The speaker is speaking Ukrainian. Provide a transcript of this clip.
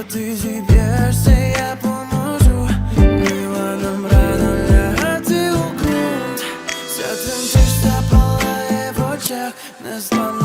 Якщо ти зіб'єшся, я поможу. Мила нам рано лягати у ґрунт. Святим ти ж запалає в очах, не зламає